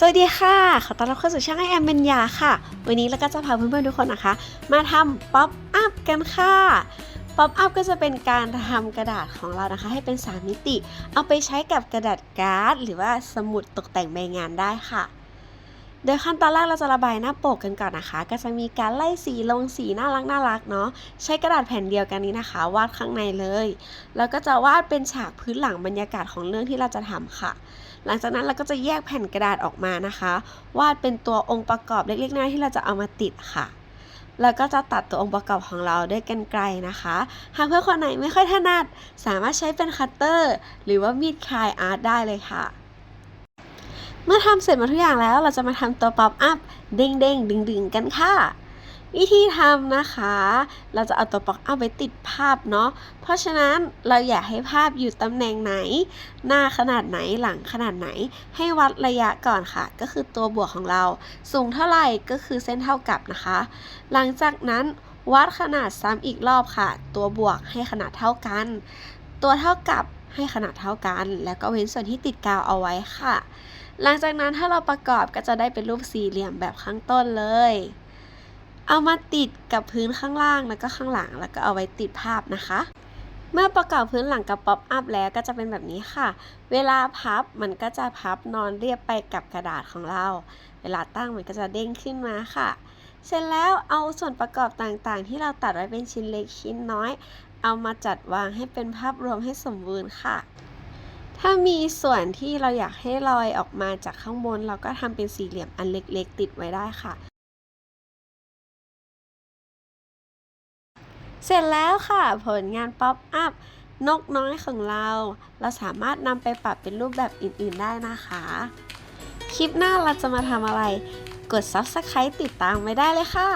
สวัสดีค่ะ ขอต้อนรับเข้าสู่ช่องไอแอมเบญญาค่ะ วันนี้เราก็จะพาเพื่อนๆทุกคนนะคะ มาทำป๊อปอัพกันค่ะ ป๊อปอัพก็จะเป็นการทำกระดาษของเรานะคะ ให้เป็น 3 มิติ เอาไปใช้กับกระดาษการ์ด หรือว่าสมุดตกแต่งใบงานได้ค่ะ โดยขั้นตอนแรกเราจะระบายหน้าปกกันก่อนนะคะ ก็จะมีการไล่สีลงสีน่ารักน่ารักเนาะใช้กระดาษแผ่นเดียวกันนี้นะคะ วาดข้างในเลย แล้วก็จะวาดเป็นฉากพื้นหลังบรรยากาศของเรื่องที่เราจะทำค่ะ หลังจากนั้นเราก็จะแยกแผ่นกระดาษออกมานะคะ วาดเป็นตัวองค์ประกอบเล็กๆน้อยที่เราจะเอามาติดค่ะแล้วก็จะตัดตัวองค์ประกอบของเราด้วยกันไกลนะคะ หากเพื่อนคนไหนไม่ค่อยถนัด สามารถใช้เป็นคัตเตอร์ หรือว่ามีดคายอาร์ตได้เลยค่ะ เมื่อทำเสร็จหมดทุกอย่างแล้วเราจะมาทำตัวป๊อปอัพเด้งๆดึงๆกันค่ะ วิธีทำนะคะ เราจะเอาตัวป๊อปอัพไว้ติดภาพเนาะเพราะฉะนั้นเราอยากให้ภาพอยู่ตำแหน่งไหน หน้าขนาดไหนหลังขนาดไหน ให้วัดระยะก่อนค่ะ ก็คือตัวบวกของเรา สูงเท่าไหร่ก็คือเส้นเท่ากับนะคะ หลังจากนั้นวัดขนาดซ้ำอีกรอบค่ะ ตัวบวกให้ขนาดเท่ากัน ตัวเท่ากับให้ขนาดเท่ากัน แล้วก็เว้นส่วนที่ติดกาวเอาไว้ค่ะ หลังจากนั้นถ้าเราประกอบก็จะได้เป็นรูปสี่เหลี่ยมแบบข้างต้นเลย เอามาติดกับพื้นข้างล่างแล้วก็ข้างหลังแล้วก็เอาไว้ติดภาพนะคะ เมื่อประกอบพื้นหลังกับป๊อปอัพแล้วก็จะเป็นแบบนี้ค่ะ เวลาพับมันก็จะพับนอนเรียบไปกับกระดาษของเรา เวลาตั้งมันก็จะเด้งขึ้นมาค่ะเสร็จแล้วเอาส่วนประกอบต่างๆ ที่เราตัดไว้เป็นชิ้นเล็กชิ้นน้อย เอามาจัดวางให้เป็นภาพรวมให้สมบูรณ์ค่ะ ถ้ามีส่วนที่เราอยากให้ลอยออกมาจากข้างบน เราก็ทำเป็นสี่เหลี่ยมอันเล็กๆ ติดไว้ได้ค่ะ เสร็จแล้วค่ะ ผลงานป๊อปอัพนกน้อยของเรา เราสามารถนำไปปรับเป็นรูปแบบอื่นๆได้นะคะ คลิปหน้าเราจะมาทำอะไร กด Subscribe ติดตามไว้ได้เลยค่ะ